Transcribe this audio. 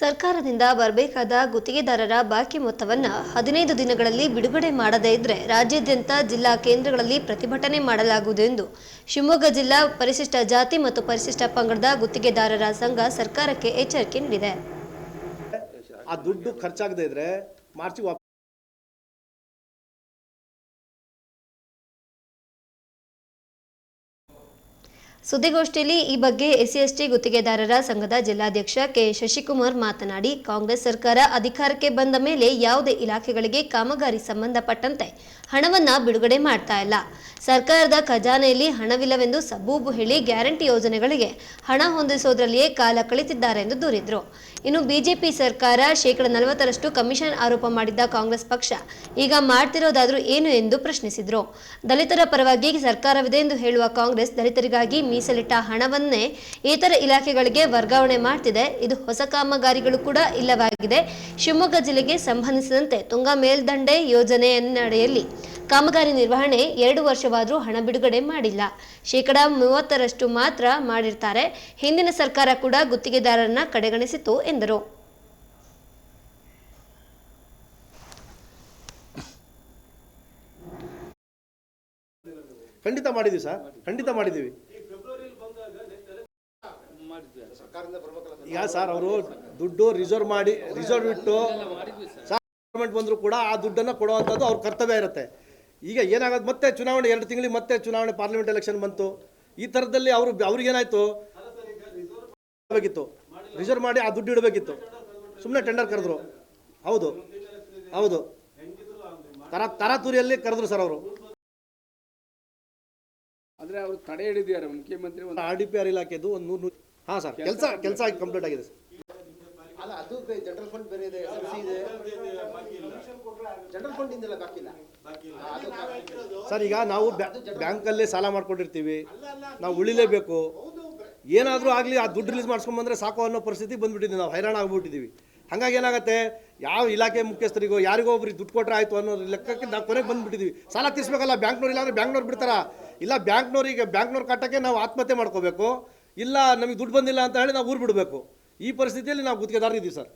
ಸರ್ಕಾರದಿಂದ ಬರಬೇಕಾದ ಗುತ್ತಿಗೆದಾರರ ಬಾಕಿ ಮೊತ್ತವನ್ನು ಹದಿನೈದು ದಿನಗಳಲ್ಲಿ ಬಿಡುಗಡೆ ಮಾಡದೇ ಇದ್ದರೆ ರಾಜ್ಯಾದ್ಯಂತ ಜಿಲ್ಲಾ ಕೇಂದ್ರಗಳಲ್ಲಿ ಪ್ರತಿಭಟನೆ ಮಾಡಲಾಗುವುದು ಎಂದು ಶಿವಮೊಗ್ಗ ಜಿಲ್ಲಾ ಪರಿಶಿಷ್ಟ ಜಾತಿ ಮತ್ತು ಪರಿಶಿಷ್ಟ ಪಂಗಡದ ಗುತ್ತಿಗೆದಾರರ ಸಂಘ ಸರ್ಕಾರಕ್ಕೆ ಎಚ್ಚರಿಕೆ ನೀಡಿದೆ. ಆ ದುಡ್ಡು ಖರ್ಚಾಗದೇ ಇದ್ರೆ ಮಾರ್ಚಿಗೆ ಸುದ್ದಿಗೋಷ್ಠಿಯಲ್ಲಿ ಈ ಬಗ್ಗೆ ಎಸ್ಸಿ ಎಸ್ಟಿ ಗುತ್ತಿಗೆದಾರರ ಸಂಘದ ಜಿಲ್ಲಾಧ್ಯಕ್ಷ ಕೆ ಶಶಿಕುಮಾರ್ ಮಾತನಾಡಿ, ಕಾಂಗ್ರೆಸ್ ಸರ್ಕಾರ ಅಧಿಕಾರಕ್ಕೆ ಬಂದ ಮೇಲೆ ಯಾವುದೇ ಇಲಾಖೆಗಳಿಗೆ ಕಾಮಗಾರಿ ಸಂಬಂಧಪಟ್ಟಂತೆ ಹಣವನ್ನ ಬಿಡುಗಡೆ ಮಾಡ್ತಾ ಇಲ್ಲ. ಸರ್ಕಾರದ ಖಜಾನೆಯಲ್ಲಿ ಹಣವಿಲ್ಲವೆಂದು ಸಬೂಬು ಹೇಳಿ ಗ್ಯಾರಂಟಿ ಯೋಜನೆಗಳಿಗೆ ಹಣ ಹೊಂದಿಸೋದ್ರಲ್ಲಿಯೇ ಕಾಲ ಕಳಿತಿದ್ದಾರೆ ಎಂದು ದೂರಿದ್ರು. ಇನ್ನು ಬಿಜೆಪಿ ಸರ್ಕಾರ ಶೇಕಡ ನಲವತ್ತರಷ್ಟು ಕಮಿಷನ್ ಆರೋಪ ಮಾಡಿದ್ದ ಕಾಂಗ್ರೆಸ್ ಪಕ್ಷ. ಈಗ ಮಾಡ್ತಿರೋದಾದ್ರೂ ಏನು ಎಂದು ಪ್ರಶ್ನಿಸಿದ್ರು. ದಲಿತರ ಪರವಾಗಿ ಸರ್ಕಾರವಿದೆ ಎಂದು ಹೇಳುವ ಕಾಂಗ್ರೆಸ್ ದಲಿತರಿಗಾಗಿ ಮೀಸಲಿಟ್ಟ ಹಣವನ್ನೇ ಇತರ ಇಲಾಖೆಗಳಿಗೆ ವರ್ಗಾವಣೆ ಮಾಡ್ತಿದೆ. ಇದು ಹೊಸ ಕಾಮಗಾರಿಗಳು ಕೂಡ ಇಲ್ಲವಾಗಿದೆ. ಶಿವಮೊಗ್ಗ ಜಿಲ್ಲೆಗೆ ಸಂಬಂಧಿಸಿದಂತೆ ತುಂಗಾ ಮೇಲ್ದಂಡೆ ಯೋಜನೆಯನ್ನಡೆಯಲ್ಲಿ ಕಾಮಗಾರಿ ನಿರ್ವಹಣೆ ಎರಡು ವರ್ಷವಾದರೂ ಹಣ ಬಿಡುಗಡೆ ಮಾಡಿಲ್ಲ. ಶೇಕಡಾ ಮೂವತ್ತರಷ್ಟು ಮಾತ್ರ ಮಾಡಿರ್ತಾರೆ. ಹಿಂದಿನ ಸರ್ಕಾರ ಕೂಡ ಗುತ್ತಿಗೆದಾರರನ್ನ ಕಡೆಗಣಿಸಿತು ಎಂದರು. ಖಂಡಿತ ಮಾಡಿದೀವಿ ಸರ್. ಖಂಡಿತ ಮಾಡಿದ್ದೀವಿ. ಈಗ ಸರ್ ಅವರು ದುಡ್ಡು ರಿಸರ್ವ್ ಮಾಡಿ ರಿಸರ್ವ್ ಇಟ್ಟು ಗೌರ್ಮೆಂಟ್ ಬಂದರೂ ಕೂಡ ಆ ದುಡ್ಡನ್ನು ಕೊಡುವಂಥದ್ದು ಅವ್ರ ಕರ್ತವ್ಯ ಇರುತ್ತೆ. ಈಗ ಏನಾಗೋದು ಮತ್ತೆ ಚುನಾವಣೆ ಎರಡು ತಿಂಗಳಿಗೆ ಮತ್ತೆ ಚುನಾವಣೆ ಪಾರ್ಲಿಮೆಂಟ್ ಎಲೆಕ್ಷನ್ ಬಂತು. ಈ ಥರದಲ್ಲಿ ಅವರು ಅವ್ರಿಗೇನಾಯಿತು ಬೇಕಿತ್ತು. ರಿಸರ್ವ್ ಮಾಡಿ ಆ ದುಡ್ಡು ಇಡಬೇಕಿತ್ತು. ಸುಮ್ಮನೆ ಟೆಂಡರ್ ಕರೆದ್ರು. ಹೌದು. ಹೌದು. ತರ ತರಾತುರಿಯಲ್ಲಿ ಕರೆದ್ರು ಸರ್ ಅವರು. ಅಂದ್ರೆ ಅವರು ತಡೆ ಹಿಡಿದಿದ್ದಾರೆ ಮುಖ್ಯಮಂತ್ರಿ ಒಂದು ಆರ್ ಡಿ ಪಿ ಆರ್ ಇಲಾಖೆದು ಒಂದು ನೂರು ಹಾಂ ಸರ್ ಕೆಲಸ ಕೆಲಸ ಕಂಪ್ಲೀಟ್ ಆಗಿದೆ ಸರ್. ಅಲ್ಲ ಅದು ಜನರಲ್ ಫಂಡ್ ಬೇರೆ ಇದೆ ಇದೆ. ಜನರಲ್ ಬಾಕಿ ಇಲ್ಲ ಸರ್ ಈಗ ನಾವು ಬ್ಯಾಂಕ್ ಅಲ್ಲೇ ಸಾಲ ಮಾಡ್ಕೊಂಡಿರ್ತೀವಿ. ನಾವು ಉಳಿಲೇಬೇಕು. ಏನಾದರೂ ಆಗಲಿ ಆ ದುಡ್ಡು ರಿಲೀಸ್ ಮಾಡ್ಸ್ಕೊಂಬಂದ್ರೆ ಸಾಕು ಅನ್ನೋ ಪರಿಸ್ಥಿತಿ ಬಂದ್ಬಿಟ್ಟಿದ್ದೀವಿ ನಾವು ಹೈರಾಣ ಆಗ್ಬಿಟ್ಟಿದ್ದೀವಿ ಹಾಗಾಗಿ ಏನಾಗುತ್ತೆ? ಯಾವ ಇಲಾಖೆ ಮುಖ್ಯಸ್ಥರಿಗೋ ಯಾರಿಗೋ ಒಬ್ರಿಗೆ ದುಡ್ಡು ಕೊಟ್ಟರೆ ಆಯಿತು ಅನ್ನೋ ಲೆಕ್ಕಕ್ಕೆ ನಾವು ಕೊನೆಗೆ ಬಂದ್ಬಿಟ್ಟಿದ್ದೀವಿ ಸಾಲ ತೀರಿಸ್ಬೇಕಲ್ಲ ಬ್ಯಾಂಕ್ನವ್ರು ಇಲ್ಲಾಂದ್ರೆ ಬ್ಯಾಂಕ್ನವ್ರು ಬಿಡ್ತಾರ? ಇಲ್ಲ ಬ್ಯಾಂಕ್ನವ್ರಿಗೆ ಬ್ಯಾಂಕ್ನವ್ರ ಕಟ್ಟಕ್ಕೆ ನಾವು ಆತ್ಮಹತ್ಯೆ ಮಾಡ್ಕೋಬೇಕು. ಇಲ್ಲ ನಮಗೆ ದುಡ್ಡು ಬಂದಿಲ್ಲ ಅಂತ ಹೇಳಿ ನಾವು ಊರು ಬಿಡಬೇಕು. ಈ ಪರಿಸ್ಥಿತಿಯಲ್ಲಿ ನಾವು ಗುತ್ತಿಗೆದಾರರಿದ್ದೀವಿ ಸರ್.